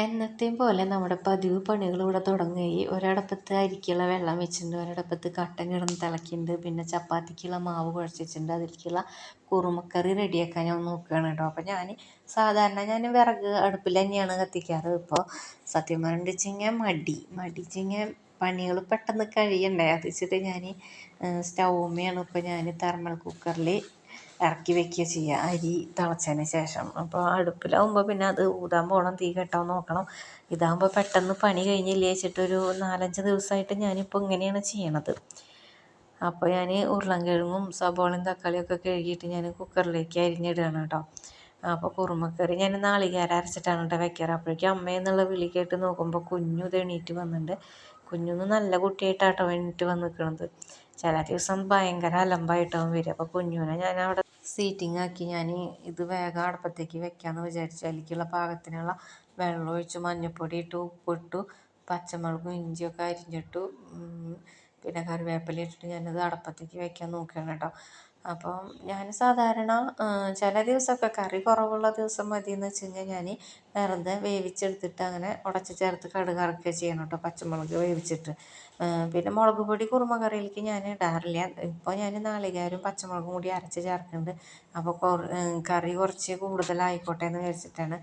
എന്നത്തെയും പോലെ നമ്മുടെ പതിവ് പണികൾ ഇവിടെ തുടങ്ങുകയായി ഒരടപ്പത്ത് അരിക്കുള്ള വെള്ളം വെച്ചിട്ടുണ്ട് ഒരടപ്പത്ത് കട്ടൻ കിടന്ന് തിളക്കിയിട്ടുണ്ട് പിന്നെ ചപ്പാത്തിക്കുള്ള മാവ് കുഴച്ചിട്ടുണ്ട്. അതിലേക്കുള്ള കുറുമക്കറി റെഡിയാക്കാൻ ഞാൻ നോക്കുകയാണ് കേട്ടോ. അപ്പോൾ ഞാൻ സാധാരണ ഞാൻ വിറക് അടുപ്പിൽ തന്നെയാണ് കത്തിക്കാറ്. ഇപ്പോൾ സത്യം പറഞ്ഞിട്ട് കഴിഞ്ഞാൽ മടി. മടി വെച്ചെങ്കിൽ പണികൾ പെട്ടെന്ന് കഴിയണ്ടേ? അത് വെച്ചിട്ട് ഞാൻ സ്റ്റൗമ്മയാണ് ഇപ്പോൾ ഞാൻ തെർമൽ കുക്കറിൽ ഇറക്കി വെക്കുക ചെയ്യുക അരി തിളച്ചതിന് ശേഷം. അപ്പോൾ അടുപ്പിലാവുമ്പോൾ പിന്നെ അത് ഊതാൻ പോകണം തീ കെട്ടാൻ നോക്കണം. ഇതാകുമ്പോൾ പെട്ടെന്ന് പണി കഴിഞ്ഞില്ലേ വെച്ചിട്ടൊരു നാലഞ്ച് ദിവസമായിട്ട് ഞാനിപ്പോൾ ഇങ്ങനെയാണ് ചെയ്യണത്. അപ്പോൾ ഞാൻ ഉരുളൻകിഴങ്ങും സബോളയും തക്കാളിയൊക്കെ കഴുകിയിട്ട് ഞാൻ കുക്കറിലേക്ക് അരിഞ്ഞിടുകയാണ് കേട്ടോ അപ്പോൾ കുറുമക്കറി ഞാൻ നാളികേരം അരച്ചിട്ടാണ് കേട്ടോ വെക്കാറ്. അപ്പോഴേക്കും അമ്മയെന്നുള്ള വിളി കേട്ട് നോക്കുമ്പോൾ കുഞ്ഞു ഇത് എണീറ്റ് വന്നിട്ടുണ്ട് കുഞ്ഞുന്ന് നല്ല കുട്ടിയായിട്ടാട്ടോ എണീറ്റ് വന്ന് നിൽക്കുന്നത് ചില ദിവസം ഭയങ്കര അലമ്പായിട്ടാവും വരിക. അപ്പോൾ കുഞ്ഞുനെ ഞാൻ അവിടെ സീറ്റിംഗ് ആക്കി. ഞാൻ ഇത് വേഗം അടുപ്പത്തേക്ക് വെക്കാമെന്ന് വിചാരിച്ചു. അതിലേക്കുള്ള പാകത്തിനുള്ള വെള്ളം ഒഴിച്ചു മഞ്ഞൾപ്പൊടി ഇട്ട് ഉപ്പിട്ടു പച്ചമുളകും ഇഞ്ചിയൊക്കെ അരിഞ്ഞിട്ടു പിന്നെ കറിവേപ്പില ഇട്ടിട്ട് ഞാനത് അടുപ്പത്തേക്ക് വെക്കാൻ നോക്കുകയാണ് കേട്ടോ. അപ്പോൾ ഞാൻ സാധാരണ ചില ദിവസമൊക്കെ കറി കുറവുള്ള ദിവസം മതിയെന്ന് വെച്ച് കഴിഞ്ഞാൽ ഞാൻ വെറുതെ വേവിച്ചെടുത്തിട്ട് അങ്ങനെ ഉടച്ച് ചേർത്ത് കടുക് ചെയ്യണം കേട്ടോ പച്ചമുളക് വേവിച്ചിട്ട്. പിന്നെ മുളക് പൊടി കുറുമ കറിയിലേക്ക് ഞാൻ ഇടാറില്ല. ഇപ്പോൾ ഞാൻ നാളികേരവും പച്ചമുളകും കൂടി അരച്ച് ചേർക്കുന്നുണ്ട്. അപ്പോൾ കറി കുറച്ച് കൂടുതലായിക്കോട്ടെ എന്ന് വിചാരിച്ചിട്ടാണ്.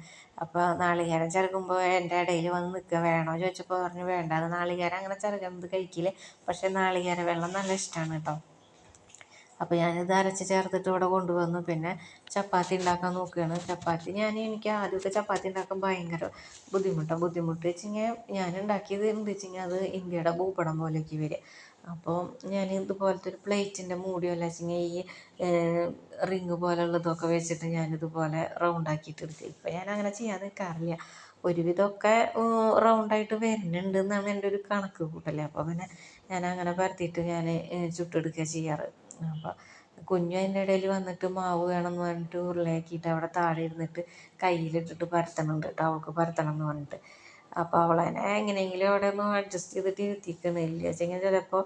അപ്പോൾ നാളികേരം ചിരകുമ്പോൾ എന്റെ ഇടയിൽ വന്ന് നിൽക്കുക. വേണോ ചോദിച്ചപ്പോൾ പറഞ്ഞു വേണ്ട. നാളികേരം അങ്ങനെ ചിരകുന്നത് കഴിക്കില്ല. പക്ഷേ നാളികേര വെള്ളം നല്ല ഇഷ്ടമാണ് കേട്ടോ. അപ്പോൾ ഞാനിത് അരച്ച് ചേർത്തിട്ട് ഇവിടെ കൊണ്ടുവന്നു. പിന്നെ ചപ്പാത്തി ഉണ്ടാക്കാൻ നോക്കുകയാണ്. ചപ്പാത്തി ഞാൻ എനിക്ക് ആദ്യമൊക്കെ ചപ്പാത്തി ഉണ്ടാക്കാൻ ഭയങ്കര ബുദ്ധിമുട്ടാണ് ബുദ്ധിമുട്ട് വെച്ചിങ്ങനെ ഞാൻ ഉണ്ടാക്കിയത് എന്ത് വെച്ചിങ്ങനെ അത് ഇന്ത്യയുടെ ഭൂപടം പോലെയൊക്കെ വരിക. അപ്പോൾ ഞാൻ ഇതുപോലത്തെ ഒരു പ്ലേറ്റിന്റെ മൂടി വെച്ച് വെച്ചിങ്ങനെ ഈ റിങ് പോലുള്ളതൊക്കെ വെച്ചിട്ട് ഞാനിതുപോലെ റൗണ്ട് ആക്കിയിട്ട് എടുക്കുക ഇപ്പം ഞാൻ അങ്ങനെ ചെയ്യാൻ നിൽക്കാറില്ല ഒരുവിധമൊക്കെ റൗണ്ടായിട്ട് വരുന്നുണ്ട് എന്നാണ് എന്റെ ഒരു കണക്ക് കൂട്ടൽ അപ്പോൾ പിന്നെ ഞാൻ അങ്ങനെ പരത്തിയിട്ട് ഞാൻ ചുട്ടെടുക്കുക ചെയ്യാറ്. അപ്പോൾ കുഞ്ഞു അതിന്റെ ഇടയിൽ വന്നിട്ട് മാവ് വേണമെന്ന് പറഞ്ഞിട്ട് ഉരുളയാക്കിയിട്ട് അവിടെ താഴെ ഇരുന്നിട്ട് കയ്യിലിട്ടിട്ട് പരത്തണുണ്ട് കേട്ടോ അവൾക്ക് പരത്തണം എന്ന് പറഞ്ഞിട്ട് അപ്പോൾ അവളതിനെ എങ്ങനെയെങ്കിലും അവിടെ ഒന്ന് അഡ്ജസ്റ്റ് ചെയ്തിട്ട് ഇരുത്തിക്കണില്ല വെച്ചെങ്കിൽ ചിലപ്പോൾ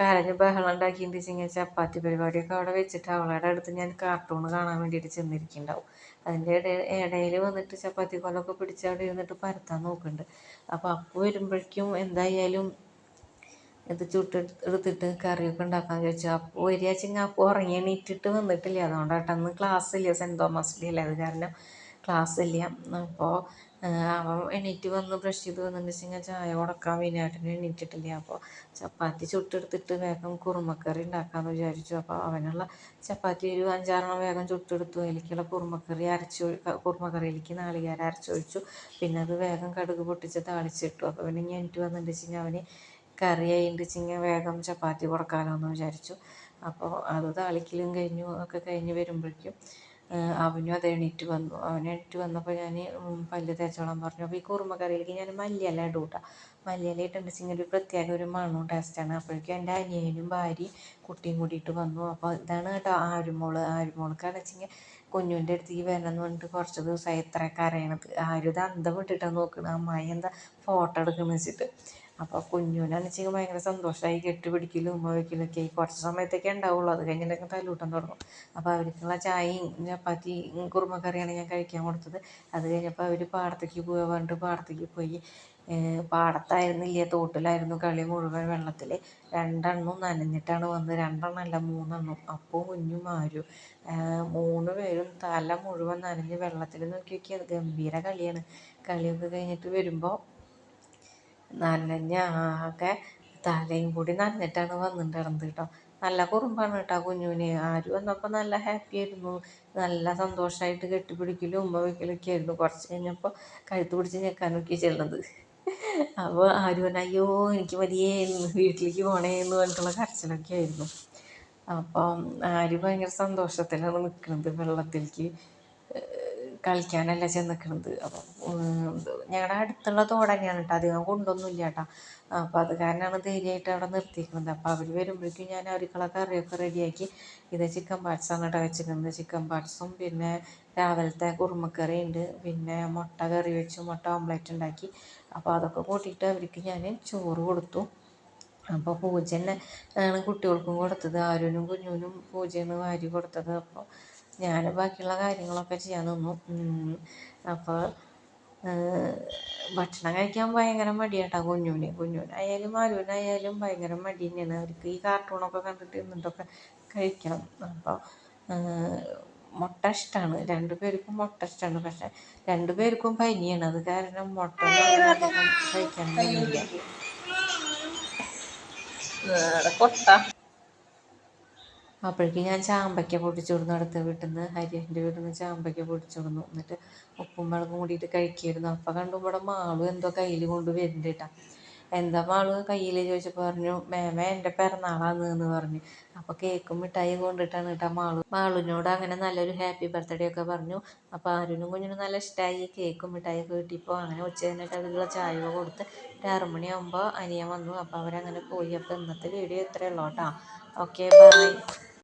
കരഞ്ഞ് ബഹളം ഉണ്ടാക്കിയിട്ട് വെച്ചെങ്കിൽ ചപ്പാത്തി പരിപാടിയൊക്കെ അവിടെ വെച്ചിട്ട് അവളുടെ അടുത്ത് ഞാൻ കാർട്ടൂൺ കാണാൻ വേണ്ടിയിട്ട് ചെന്നിരിക്കുന്നുണ്ടാവും അതിന്റെ ഇടയിൽ ഇടയിൽ വന്നിട്ട് ചപ്പാത്തി കൊലൊക്കെ പിടിച്ച് അവിടെ ഇരുന്നിട്ട് പരത്താൻ നോക്കുന്നുണ്ട് അപ്പോൾ അപ്പു വരുമ്പോഴേക്കും എന്തായാലും ഇത് ചുട്ടെടുത്തിട്ട് കറിയൊക്കെ ഉണ്ടാക്കാൻ ചോദിച്ചു. അപ്പോൾ വരികയെച്ചെങ്കിൽ അപ്പോൾ ഉറങ്ങി എണീറ്റിട്ട് വന്നിട്ടില്ല. അതുകൊണ്ടാട്ടോ അന്ന് ക്ലാസ് ഇല്ല. സെന്റ് അല്ല? അത് കാരണം ക്ലാസ് ഇല്ല. അപ്പോൾ അവൻ എണീറ്റ് വന്ന് ബ്രഷ് ചെയ്ത് വന്നിട്ടുണ്ടെങ്കിൽ ചായ കൊടുക്കാൻ വിനാട്ടിന് എണീറ്റിട്ടില്ല. അപ്പോൾ ചപ്പാത്തി ചുട്ടെടുത്തിട്ട് വേഗം കുറുമക്കറി ഉണ്ടാക്കാമെന്ന് വിചാരിച്ചു. അപ്പോൾ അവനുള്ള ചപ്പാത്തി ഒരു അഞ്ചാറെണ്ണം വേഗം ചുട്ടെടുത്തു. അതിലേക്കുള്ള കുറുമക്കറി അരച്ചു കുറുമക്കറിയിലേക്ക് നാളികേരം അരച്ചൊഴിച്ചു പിന്നെ അത് വേഗം കടുക് പൊട്ടിച്ച് താളിച്ചിട്ടു. അപ്പോൾ പിന്നെ ഞാൻ എനിക്ക് വന്നിട്ടുണ്ടെങ്കിൽ അവന് കറി ആയിണ്ടെച്ചിങ്ങനെ വേഗം ചപ്പാത്തി കൊടുക്കാമല്ലോ എന്ന് വിചാരിച്ചു. അപ്പോൾ അത് താളിക്കലും കഴിഞ്ഞു ഒക്കെ കഴിഞ്ഞ് വരുമ്പോഴേക്കും അവനും അത് എണീറ്റ് വന്നു. അവൻ എണീറ്റ് വന്നപ്പോൾ ഞാൻ പല്ല് തേച്ചോളാൻ പറഞ്ഞു. അപ്പോൾ ഈ കുറുമ കറിയിലേക്ക് ഞാൻ മല്ലിയില ഇടും കേട്ടോ മല്ലിയില ഇട്ടുണ്ടെച്ചെങ്കിൽ ഒരു പ്രത്യേക ഒരു മണവും ടേസ്റ്റാണ് അപ്പോഴേക്കും എന്റെ അനിയനും ഭാര്യയും കുട്ടിയും കൂടിയിട്ട് വന്നു. അപ്പോൾ ഇതാണ് കേട്ടോ ആരുമോൾ. ആരുമോൾക്കാണ് വെച്ചെങ്കിൽ കുഞ്ഞുവിന്റെ അടുത്ത് വരണം എന്ന് പറഞ്ഞിട്ട് കുറച്ച് ദിവസമായി ഇത്ര കരയണത്. ആരും ഇത് അന്തം വിട്ടിട്ടാണ് നോക്കുന്നത് അമ്മായി എന്താ ഫോട്ടോ എടുക്കുന്നത് വെച്ചിട്ട്. അപ്പോൾ കുഞ്ഞുവിനാണെന്ന് വെച്ചെങ്കിൽ ഭയങ്കര സന്തോഷമായി കെട്ടിപ്പിടിക്കലും ഉമ്മ വയ്ക്കലും ആയി കുറച്ച് സമയത്തൊക്കെ ഉണ്ടാവുള്ളൂ. അത് കഴിഞ്ഞിട്ടൊക്കെ തല്ലൂട്ടം തുടങ്ങും. അപ്പോൾ അവർക്കുള്ള ചായയും ചപ്പാത്തി കുറുമക്കറിയാണ് ഞാൻ കഴിക്കാൻ കൊടുത്തത്. അത് കഴിഞ്ഞപ്പോൾ അവർ പാടത്തേക്ക് പോകാൻ പറഞ്ഞിട്ട് പാടത്തേക്ക് പോയി. പാടത്തായിരുന്നില്ല തോട്ടിലായിരുന്നു കളി മുഴുവൻ വെള്ളത്തിൽ രണ്ടെണ്ണം നനഞ്ഞിട്ടാണ് വന്നത്. രണ്ടെണ്ണമല്ല മൂന്നെണ്ണം. അപ്പോൾ കുഞ്ഞും ആരും മൂന്ന് പേരും തല മുഴുവൻ നനഞ്ഞ് വെള്ളത്തിൽ നോക്കി നോക്കിയത് ഗംഭീര കളിയാണ്. കളിയൊക്കെ കഴിഞ്ഞിട്ട് വരുമ്പോൾ നനഞ്ഞ ആകെ തലയും കൂടി നനഞ്ഞിട്ടാണ് വന്നിട്ടുണ്ടായിരുന്നത് കേട്ടോ. നല്ല കുറുമ്പാണ് കേട്ടോ കുഞ്ഞുവിന്. ആര് വന്നപ്പോൾ നല്ല ഹാപ്പി ആയിരുന്നു. നല്ല സന്തോഷമായിട്ട് കെട്ടിപ്പിടിക്കലും ഉമ്മ വയ്ക്കലൊക്കെ ആയിരുന്നു. കുറച്ച് കഴിഞ്ഞപ്പോൾ കഴുത്ത് പിടിച്ച് ഞെക്കാനൊക്കെ ചെല്ലുന്നത്. അപ്പോൾ ആര് അയ്യോ എനിക്ക് വലിയ വീട്ടിലേക്ക് പോണേ എന്ന് പറഞ്ഞിട്ടുള്ള കരച്ചിലൊക്കെ ആയിരുന്നു. അപ്പം ആര് ഭയങ്കര സന്തോഷത്തിലാണ് നിൽക്കുന്നത് വെള്ളത്തിലേക്ക്. കളിക്കാനല്ല ചെന്ന് നിൽക്കുന്നത് അപ്പം ഞങ്ങളുടെ അടുത്തുള്ള തോട് തന്നെയാണ് കേട്ടോ. അധികം കൊണ്ടൊന്നുമില്ല കേട്ടോ. അപ്പം അത് കാരണമാണ് ധൈര്യമായിട്ട് അവിടെ നിർത്തിയിരിക്കുന്നത് അപ്പം അവർ വരുമ്പോഴേക്കും ഞാൻ അവർക്കുള്ള കറിയൊക്കെ റെഡിയാക്കി ഇത് ചിക്കൻ പാർട്സാണ് കേട്ടോ വെച്ചിരിക്കുന്നത്. ചിക്കൻ പാർട്സും പിന്നെ രാവിലത്തെ കുറുമക്കറി ഉണ്ട്. പിന്നെ മുട്ട കറി വെച്ചു മുട്ട ഓംലെറ്റ് ഉണ്ടാക്കി. അപ്പോൾ അതൊക്കെ കൂട്ടിയിട്ട് അവർക്ക് ഞാൻ ചോറ് കൊടുത്തു. അപ്പോൾ പൂജ തന്നെ ആണ് കുട്ടികൾക്കും കൊടുത്തത്. ആരുനും കുഞ്ഞുനും പൂജയാണ് വാരി കൊടുത്തത്. അപ്പോൾ ഞാൻ ബാക്കിയുള്ള കാര്യങ്ങളൊക്കെ ചെയ്യാൻ നിന്നു. അപ്പോൾ ഭക്ഷണം കഴിക്കാൻ ഭയങ്കര മടിയാട്ടാ കുഞ്ഞുവിന്. കുഞ്ഞുവിനായാലും മാരുവിനായാലും ഭയങ്കര മടി തന്നെയാണ്. അവർക്ക് ഈ കാർട്ടൂണൊക്കെ കണ്ടിട്ട് ഇരുന്നിട്ടൊക്കെ കഴിക്കണം. അപ്പോൾ മുട്ട ഇഷ്ടമാണ് രണ്ടു പേർക്കും മുട്ട ഇഷ്ടമാണ് പക്ഷെ രണ്ടു പേർക്കും പനിയാണ്. അത് കാരണം മുട്ട കഴിക്കാൻ കഴിയില്ല കൊട്ട അപ്പോഴേക്ക് ഞാൻ ചാമ്പയ്ക്ക പൊട്ടിച്ചു കൊടുന്നു അടുത്ത വീട്ടിൽ നിന്ന് ഹരിയന്റെ വീട്ടിൽ നിന്ന് ചാമ്പയ്ക്ക പൊട്ടിച്ചു കൊടുന്നു. എന്നിട്ട് ഉപ്പും മുളകും കൂടിയിട്ട് കഴിക്കായിരുന്നു. അപ്പം കണ്ടു ഇവിടെ മാളും എന്തോ കയ്യിൽ കൊണ്ട് വരുന്നുണ്ട് കേട്ടോ എന്താ മാൾ കയ്യിൽ ചോദിച്ചപ്പോൾ പറഞ്ഞു മേമ എന്റെ പിറന്നാളാന്ന് എന്ന് പറഞ്ഞു. അപ്പോൾ കേക്കും മിഠായി കൊണ്ടിട്ടാണ് കേട്ടോ മാളു. മാളുവിനോട് അങ്ങനെ നല്ലൊരു ഹാപ്പി ബർത്ത്ഡേ ഒക്കെ പറഞ്ഞു. അപ്പോൾ ആരുനും കുഞ്ഞിനും നല്ല ഇഷ്ടമായി കേക്കും മിഠായി ഒക്കെ കിട്ടിയപ്പോൾ അങ്ങനെ ഉച്ച കഴിഞ്ഞിട്ട് അതിലുള്ള ചായ കൊടുത്ത് ഒരു ആറുമണിയാകുമ്പോൾ അനിയൻ വന്നു. അപ്പോൾ അവരങ്ങനെ പോയി. അപ്പോൾ ഇന്നത്തെ വീഡിയോ ഇത്രയേ ഉള്ളൂ കേട്ടോ ഓക്കെ ബൈ.